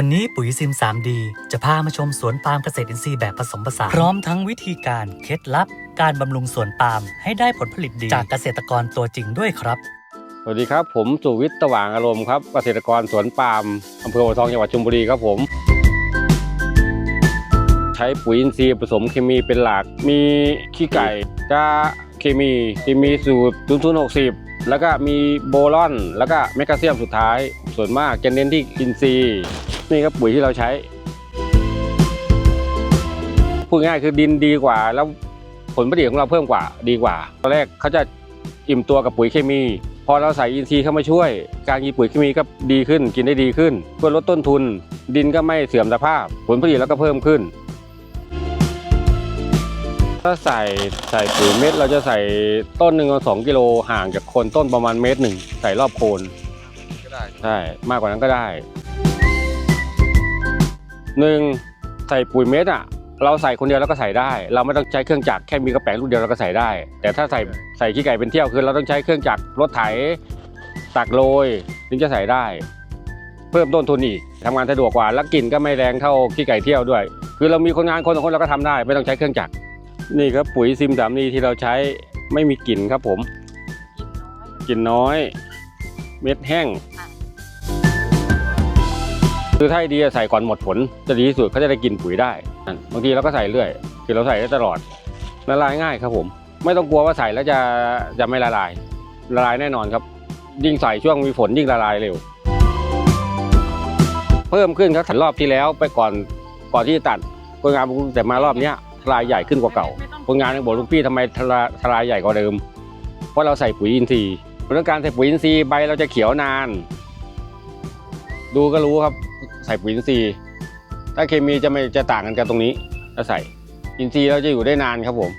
วันนี้ปุ๋ยซิม 3D จะพามาชมสวนปาล์มเกษตรอินทรีย์แบบผสมผสานพร้อมทั้งวิธีการเคล็ดลับ การบำรุงสวนปาล์มให้ได้ผลผลิตดี จากเกษตรกรตัวจริงด้วยครับ สวัสดีครับ ผมสุวิทย์สว่างอารมณ์ครับเกษตรกรสวนปาล์มอำเภอหัวทองจังหวัดชลบุรีครับผม ใช้ปุ๋ยอินทรีย์ผสมเคมีเป็นหลักมีขี้ไก่กาเคมีที่มีสูตร0 0 6 0 แล้วก็มีโบรอน แล้วก็แมกนีเซียมสุดท้าย ส่วนมากจะเน้นที่อินทรีย์นี่ครับปุ๋ยที่เราใช้ พูดง่ายคือดินดีกว่า แล้วผลผลิตของเราเพิ่มกว่าดีกว่า ตอนแรกเขาจะอิ่มตัวกับปุ๋ยเคมี พอเราใส่อินทรีย์เข้ามาช่วย การกินปุ๋ยเคมีก็ดีขึ้น กินได้ดีขึ้น เพื่อลดต้นทุน ดินก็ไม่เสื่อมสภาพ ผลผลิตแล้วก็เพิ่มขึ้น ถ้าใส่ใส่ปุ๋ยเม็ดเราจะใส่ต้นหนึ่งสองกิโลห่างจากโคนต้นประมาณเมตรหนึ่งใส่รอบโคนก็ได้ใช่มากกว่านั้นก็ได้หนึ่งใส่ปุ๋ยเม็ดอะ เราใส่คนเดียวแล้วก็ใส่ได้ เราไม่ต้องใช้เครื่องจักรแค่มีกระแป้งลูกเดียวเราก็ใส่ได้ แต่ถ้าใส่ใส่ขี้ไก่เป็นเที่ยวคือเราต้องใช้เครื่องจักรรถไถตักโรยถึงจะใส่ได้ เพิ่มต้นทุนอีกทำงานสะดวกกว่าแล้วกลิ่นก็ไม่แรงเท่าขี้ไก่เที่ยวด้วย คือเรามีคนงานคนสองคนเราก็ทำได้ ไม่ต้องใช้เครื่องจักร นี่ครับปุ๋ยซิมสามนีที่เราใช้ไม่มีกลิ่นครับผม กลิ่นน้อย เม็ดแห้ง คือถ้าให้ดีอะใส่ก่อนหมดผลจะดีที่สุดเขาจะได้กินปุ๋ยได้นั่นบางทีเราก็ใส่เรื่อย คือเราใส่ได้ตลอดละลายง่ายครับผม ไม่ต้องกลัวว่าใส่แล้วจะจะไม่ละลาย ละลายแน่นอนครับ ยิ่งใส่ช่วงมีฝนยิ่งละลายเร็ว เพิ่มขึ้นครับรอบที่แล้วไปก่อนก่อนที่จะตัดคนงานบอกแต่มารอบเนี้ยท ลายใหญ่ขึ้นกว่าเก่าคนงานยังบอกลุงพี่ทำไมทลายทลายใหญ่กว่าเดิม เพราะเราใส่ปุ๋ยอินทรีย์เรื่องการใส่ปุ๋ยอินทรีย์ใบเราจะเขียวนาน ดูก็รู้ครับใส่ปุ๋ยอินทรีย์ ถ้าเคมีจะไม่จะต่างกันกันตรงนี้ถ้าใส่อินทรีย์เราจะอยู่ได้นานครับผม